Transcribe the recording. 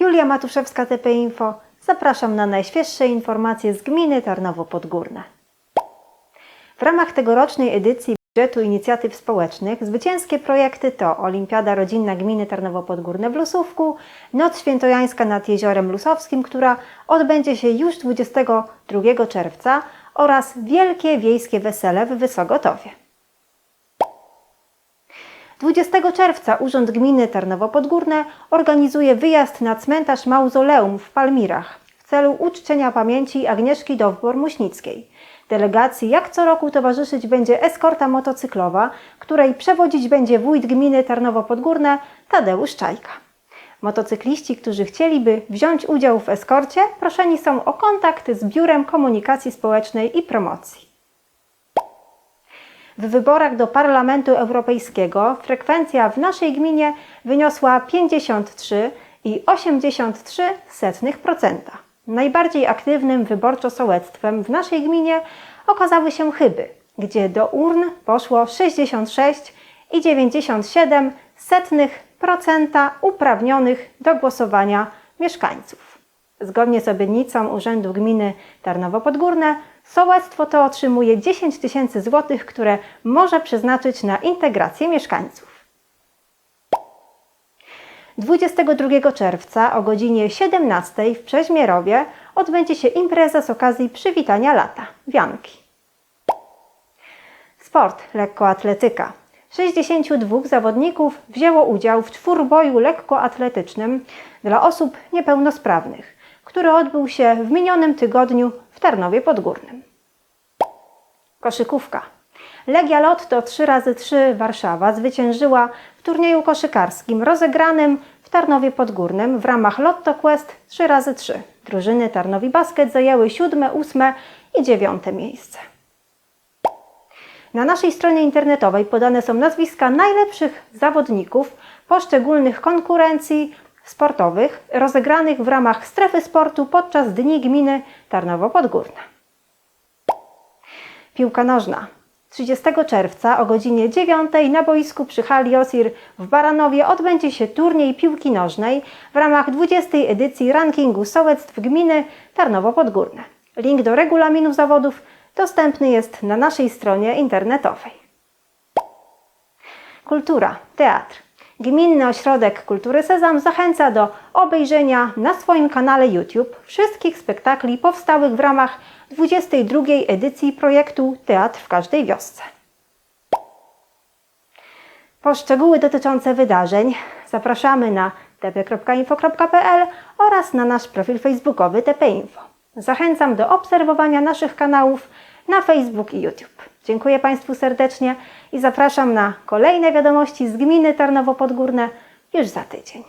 Julia Matuszewska, TP Info. Zapraszam na najświeższe informacje z gminy Tarnowo Podgórne. W ramach tegorocznej edycji budżetu inicjatyw społecznych zwycięskie projekty to Olimpiada Rodzinna Gminy Tarnowo Podgórne w Lusówku, Noc Świętojańska nad Jeziorem Lusowskim, która odbędzie się już 22 czerwca oraz Wielkie Wiejskie Wesele w Wysogotowie. 20 czerwca Urząd Gminy Tarnowo Podgórne organizuje wyjazd na cmentarz Mauzoleum w Palmirach w celu uczczenia pamięci Agnieszki Dowbor-Muśnickiej. Delegacji jak co roku towarzyszyć będzie eskorta motocyklowa, której przewodzić będzie wójt gminy Tarnowo Podgórne Tadeusz Czajka. Motocykliści, którzy chcieliby wziąć udział w eskorcie, proszeni są o kontakt z Biurem Komunikacji Społecznej i Promocji. W wyborach do Parlamentu Europejskiego frekwencja w naszej gminie wyniosła 53,83%. Najbardziej aktywnym wyborczo sołectwem w naszej gminie okazały się Chyby, gdzie do urn poszło 66,97% uprawnionych do głosowania mieszkańców. Zgodnie z obietnicą Urzędu Gminy Tarnowo Podgórne, sołectwo to otrzymuje 10 tysięcy złotych, które może przeznaczyć na integrację mieszkańców. 22 czerwca o godzinie 17 w Przeźmierowie odbędzie się impreza z okazji przywitania lata Wianki. Sport lekkoatletyka. 62 zawodników wzięło udział w czwórboju lekkoatletycznym dla osób niepełnosprawnych, który odbył się w minionym tygodniu w Tarnowie Podgórnym. Koszykówka. Legia Lotto 3x3 Warszawa zwyciężyła w turnieju koszykarskim rozegranym w Tarnowie Podgórnym w ramach Lotto Quest 3x3. Drużyny Tarnowi Basket zajęły 7, 8 i 9 miejsce. Na naszej stronie internetowej podane są nazwiska najlepszych zawodników poszczególnych konkurencji sportowych rozegranych w ramach strefy sportu podczas Dni Gminy Tarnowo Podgórne. Piłka nożna. 30 czerwca o godzinie 9 na boisku przy hali Osir w Baranowie odbędzie się turniej piłki nożnej w ramach 20. edycji rankingu sołectw gminy Tarnowo Podgórne. Link do regulaminu zawodów dostępny jest na naszej stronie internetowej. Kultura, teatr. Gminny Ośrodek Kultury Sezam zachęca do obejrzenia na swoim kanale YouTube wszystkich spektakli powstałych w ramach 22 edycji projektu Teatr w każdej wiosce. Po szczegóły dotyczące wydarzeń zapraszamy na tp.info.pl oraz na nasz profil facebookowy TPInfo. Zachęcam do obserwowania naszych kanałów na Facebook i YouTube. Dziękuję Państwu serdecznie i zapraszam na kolejne wiadomości z gminy Tarnowo Podgórne już za tydzień.